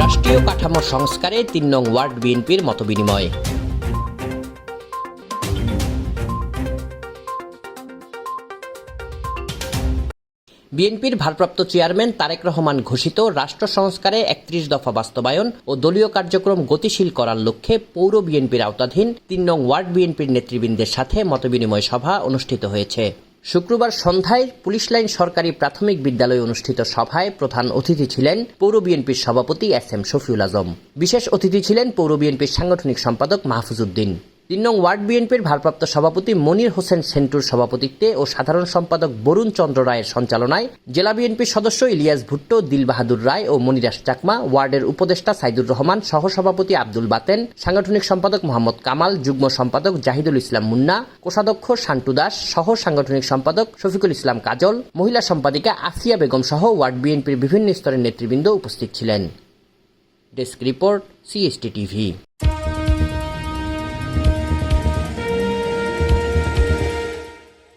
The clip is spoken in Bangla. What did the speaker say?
রাষ্ট্রীয় কাঠামো সংস্কারে তিন নং ওয়ার্ড বিএনপির মতবিনিময়। বিএনপির ভারপ্রাপ্ত চেয়ারম্যান তারেক রহমান ঘোষিত রাষ্ট্র সংস্কারে একত্রিশ দফা বাস্তবায়ন ও দলীয় কার্যক্রম গতিশীল করার লক্ষ্যে পৌর বিএনপির আওতাধীন তিন নং ওয়ার্ড বিএনপির নেতৃবৃন্দের সাথে মতবিনিময় সভা অনুষ্ঠিত হয়েছে। শুক্রবার সন্ধ্যায় পুলিশ লাইন সরকারি প্রাথমিক বিদ্যালয়ে অনুষ্ঠিত সভায় প্রধান অতিথি ছিলেন পৌর বিএনপির সভাপতি এস এম শফিউল আজম। বিশেষ অতিথি ছিলেন পৌর বিএনপির সাংগঠনিক সম্পাদক মাহফুজউদ্দিন। তিন নং ওয়ার্ড বিএনপির ভারপ্রাপ্ত সভাপতি মনির হোসেন সেন্টুর সভাপতিত্বে ও সাধারণ সম্পাদক বরুণ চন্দ্র রায়ের সঞ্চালনায় জেলা বিএনপির সদস্য ইলিয়াস ভুট্টো, দিলবাহাদুর রায় ও মনিরাস চাকমা, ওয়ার্ডের উপদেষ্টা সাইদুর রহমান, সহসভাপতি আব্দুল বাতেন, সাংগঠনিক সম্পাদক মোহাম্মদ কামাল, যুগ্ম সম্পাদক জাহিদুল ইসলাম মুন্না, কোষাধ্যক্ষ শান্টু দাস, সহ সাংগঠনিক সম্পাদক শফিকুল ইসলাম কাজল, মহিলা সম্পাদিকা আসিয়া বেগম সহ ওয়ার্ড বিএনপির বিভিন্ন স্তরের নেতৃবৃন্দ উপস্থিত ছিলেন। Desk report, CST TV.